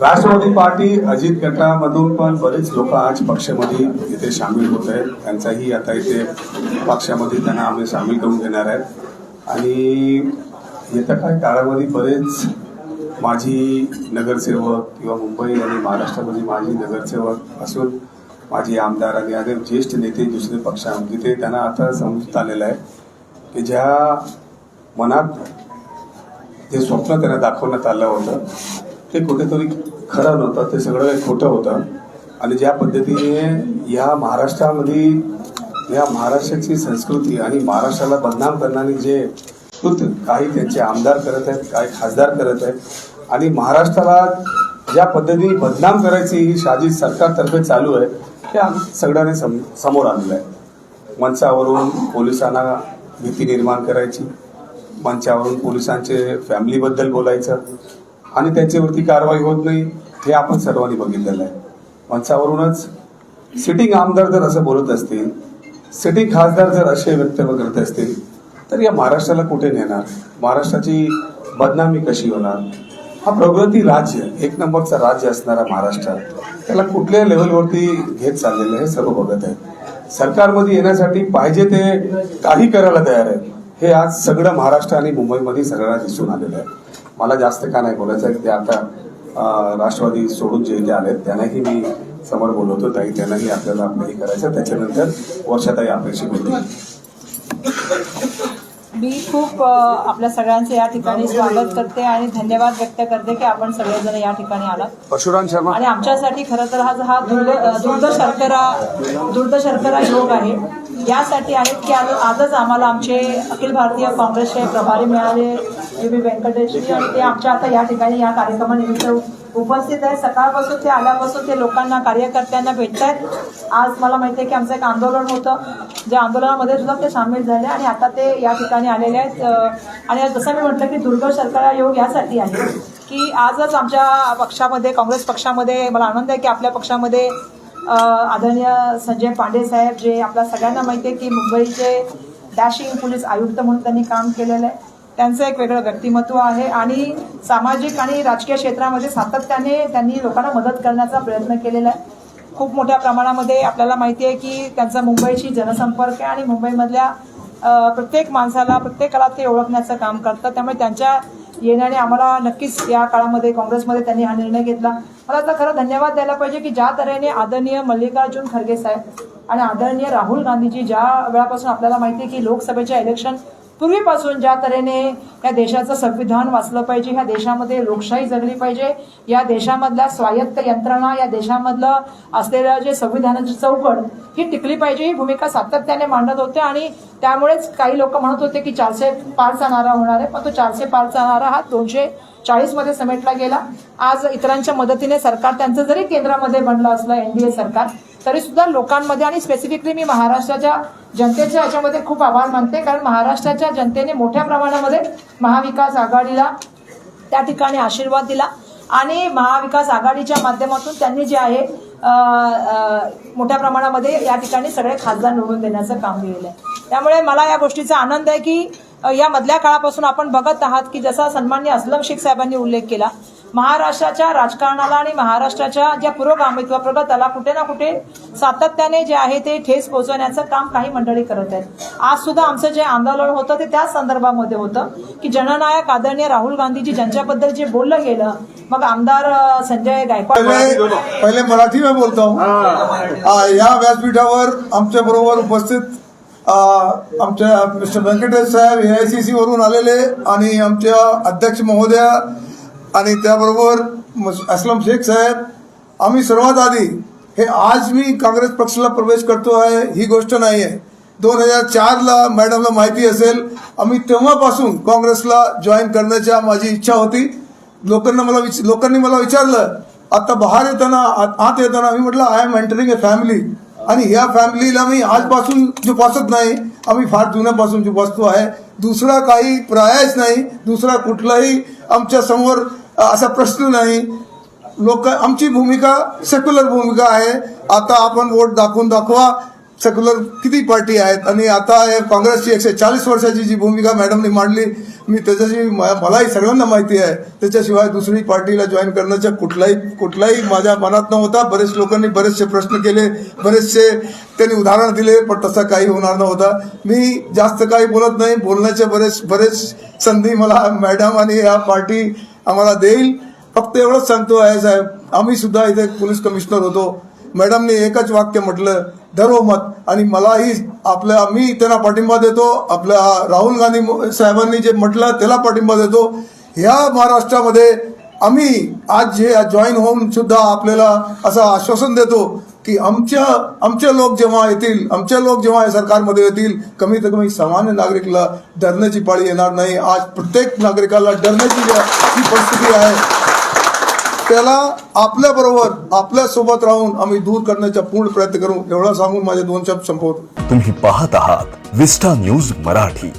Rashtrawadi party Ajit गटामधून पण बरेच लोक आज पक्षामध्ये इथे सामील होत आहेत. त्यांचाही आता इथे पक्षामध्ये त्यांना आम्ही सामील करून घेणार आहेत. आणि येत्या काही काळामध्ये बरेच माझी नगरसेवक किंवा मुंबई आणि महाराष्ट्रामध्ये माझी नगरसेवक असून माझे आमदार आणि अनेक ज्येष्ठ नेते दुसरे पक्ष जिथे त्यांना आता समजत आलेलं आहे की ज्या मनात जे स्वप्न त्यांना दाखवण्यात आलं होतं ते कुठेतरी खरं नव्हतं ते सगळं काही खोटं होतं. आणि ज्या पद्धतीने या महाराष्ट्रामध्ये या महाराष्ट्राची संस्कृती आणि महाराष्ट्राला बदनाम करणारे जे कृत्य काही त्यांचे आमदार करत आहेत काही खासदार करत आहेत आणि महाराष्ट्राला ज्या पद्धतीने बदनाम करायची ही शाजी सरकारतर्फे चालू आहे हे आम सगळ्यांनी सम समोर आणलं आहे. मंचावरून पोलिसांना भीती निर्माण करायची मंचावरून पोलिसांचे फॅमिलीबद्दल बोलायचं आणि त्याच्यावरती कारवाई होत नाही हे आपण सर्वांनी बघितलेलं आहे. मंचावरूनच सिटिंग आमदार जर असं बोलत असतील सिटिंग खासदार जर असे वक्तव्य करत असतील तर या महाराष्ट्राला कुठे नेणार? महाराष्ट्राची बदनामी कशी होणार? हा प्रगती राज्य एक नंबरचा राज्य असणारा महाराष्ट्र त्याला कुठल्या लेवलवरती घेत चाललेलं आहे हे सर्व बघत आहे सरकारमध्ये येण्यासाठी पाहिजे ते काही करायला तयार आहे हे आज सगळं महाराष्ट्र आणि मुंबईमध्ये सगळ्यांना दिसून आलेलं आहे. मला जास्त का नाही बोलायचं आहे ते आता राष्ट्रवादी सोडून जे इथे आलेत त्यांनाही मी समोर बोलवतो ताई त्यांनाही आपल्याला आपलं हे करायचं त्याच्यानंतर वर्षाताई आपल्याशी बोलतील. मी खूप आपल्या सगळ्यांचे या ठिकाणी स्वागत करते आणि धन्यवाद व्यक्त करते की आपण सगळेजण या ठिकाणी आलात. परशुराम शर्मा. आणि आमच्यासाठी खरं तर हा हा दुर्द दुर्द शर्करा दुर्द शर्करा योग आहे. यासाठी आहेत की आज आजच आम्हाला आमचे अखिल भारतीय काँग्रेसचे प्रभारी मिळाले यू बी व्यंकटेशजी आणि ते आमच्या आता या ठिकाणी या कार्यक्रमानिमित्त उपस्थित आहे सकाळपासून ते आल्यापासून ते लोकांना कार्यकर्त्यांना भेटत आहेत. आज मला माहिती आहे की आमचं एक आंदोलन होतं. ज्या आंदोलनामध्ये सुद्धा ते सामील झाले आणि आता ते या ठिकाणी आलेले आहेत. आणि जसं मी म्हटलं की दुर्ग सरकार योग यासाठी आहे की आजच आमच्या पक्षामध्ये काँग्रेस पक्षामध्ये मला आनंद आहे की आपल्या पक्षामध्ये आदरणीय संजय पांडे साहेब जे आपल्या सगळ्यांना माहिती आहे की मुंबईचे डॅशिंग पोलीस आयुक्त म्हणून त्यांनी काम केलेलं आहे. त्यांचं एक वेगळं व्यक्तिमत्व आहे आणि सामाजिक आणि राजकीय क्षेत्रामध्ये सातत्याने त्यांनी लोकांना मदत करण्याचा प्रयत्न केलेला आहे. खूप मोठ्या प्रमाणामध्ये आपल्याला माहिती आहे की त्यांचा मुंबईशी जनसंपर्क आहे आणि मुंबईमधल्या प्रत्येक माणसाला प्रत्येकाला ते ओळखण्याचं काम करतात. त्यामुळे त्यांच्या येण्याने आम्हाला नक्कीच या काळामध्ये काँग्रेसमध्ये त्यांनी हा निर्णय घेतला. मला आता खरं धन्यवाद द्यायला पाहिजे की ज्या तऱ्हेने आदरणीय मल्लिकार्जुन खरगे साहेब आणि आदरणीय राहुल गांधीजी ज्या वेळापासून आपल्याला माहिती आहे की लोकसभेच्या इलेक्शन पूर्वीपासून ज्या तऱ्हेने या देशाचं संविधान वाचलं पाहिजे ह्या देशामध्ये लोकशाही जगली पाहिजे या देशामधल्या स्वायत्त यंत्रणा या देशामधलं असलेलं जे संविधानाची चौकट ही टिकली पाहिजे ही भूमिका सातत्याने मांडत होते आणि त्यामुळेच काही लोक म्हणत होते की चारशे पारचा नारा होणार आहे पण तो चारशे पारचा नारा हा दोनशे चाळीसमध्ये समेटला गेला. आज इतरांच्या मदतीने सरकार त्यांचं जरी केंद्रामध्ये बनलं असलं एनडीए सरकार तरी सुद्धा लोकांमध्ये आणि स्पेसिफिकली मी महाराष्ट्राच्या जनतेच्या याच्यामध्ये खूप आभार मानते कारण महाराष्ट्राच्या जनतेने मोठ्या प्रमाणामध्ये महाविकास आघाडीला त्या ठिकाणी आशीर्वाद दिला. आणि महाविकास आघाडीच्या माध्यमातून त्यांनी जे आहे मोठ्या प्रमाणामध्ये या ठिकाणी सगळे खासदार निवडून देण्याचं काम केलेलं आहे. त्यामुळे मला या गोष्टीचा आनंद आहे की या मधल्या काळापासून आपण बघत आहात की जसा सन्मान्य असलम शेख साहेबांनी उल्लेख केला महाराष्ट्राच्या राजकारणाला आणि महाराष्ट्राच्या ज्या पुरोगामित्व प्रगताला कुठे ना कुठे सातत्याने जे आहे ते ठेस पोहोचवण्याचं काम काही मंडळी करत आहेत. आज सुद्धा आमचं जे आंदोलन होतं ते त्याच संदर्भामध्ये होतं की जननायक आदरणीय राहुल गांधीजी ज्यांच्याबद्दल जे बोललं गेलं मग आमदार संजय गायकवाड पहले पहले मराठी में बोलता. हूँ. या व्यासपीठावर आमच्या बरोबर उपस्थित आमच्या मिस्टर व्यंकटेश साहेब एआयसीसी वरून आलेले आणि आमच्या अध्यक्ष महोदया आणि त्याबरोबर असलम शेख साहेब आम्ही सर्वात आधी हे आज मी काँग्रेस पक्षाला प्रवेश करतो आहे ही गोष्ट नाही आहे. दोन हजार चारला मॅडमला माहिती असेल आम्ही तेव्हापासून काँग्रेसला जॉईन करण्याच्या माझी इच्छा होती. लोकांना मला विच लोकांनी मला विचारलं आता बाहेर येताना आत आत येताना मी म्हटलं I am entering a family आणि ह्या फॅमिलीला मी आजपासून जोपासत नाही. आम्ही फार जुन्यापासून जोपासतो आहे. दुसरा काही पर्यायच नाही. दुसरा कुठलाही आमच्यासमोर असा प्रश्न नाही. लोक आमची भूमिका सेक्युलर भूमिका आहे. आता आपण वोट दाखवून दाखवा. सेक्युलर किती पार्टी आहेत? आणि आता हे काँग्रेसची एकशे चाळीस वर्षाची जी भूमिका मॅडमने मांडली मी त्याच्याशी मलाही सगळ्यांना माहिती आहे. त्याच्याशिवाय दुसरी पार्टीला जॉईन करण्याचा कुठलाही कुठलाही माझ्या मनात नव्हता. बरेच लोकांनी बरेचसे प्रश्न केले बरेचसे त्यांनी उदाहरण दिले पण तसं काही होणार नव्हता. मी जास्त काही बोलत नाही. बोलण्याचे बरेच बरेच संधी मला मॅडम आणि या पार्टी आम्हाला देईल. फक्त एवढंच सांगतो आहे साहेब आम्ही सुद्धा इथे पोलीस कमिशनर होतो. मॅडमने एकच वाक्य म्हटलं धरो मत आणि मलाही आपल्या मी त्यांना पाठिंबा देतो. आपल्या राहुल गांधी साहेबांनी जे म्हटलं त्याला पाठिंबा देतो. ह्या महाराष्ट्रामध्ये आम्ही आज जे जॉईन होऊन सुद्धा आपल्याला असं आश्वासन देतो की आमच्या आमचे लोक जेव्हा येतील आमचे लोक जेव्हा या सरकारमध्ये येतील कमीत कमी सामान्य नागरिकला डरण्याची पाळी येणार नाही. आज प्रत्येक नागरिकाला डरण्याची जी परिस्थिती आहे त्याला आपल्याबरोबर आपल्यासोबत राहून आम्ही दूर करण्याचा पूर्ण प्रयत्न करू. एवढा सांगून माझे दोन शब्द संपवतो. तुम्ही पाहत आहात विस्टा न्यूज मराठी.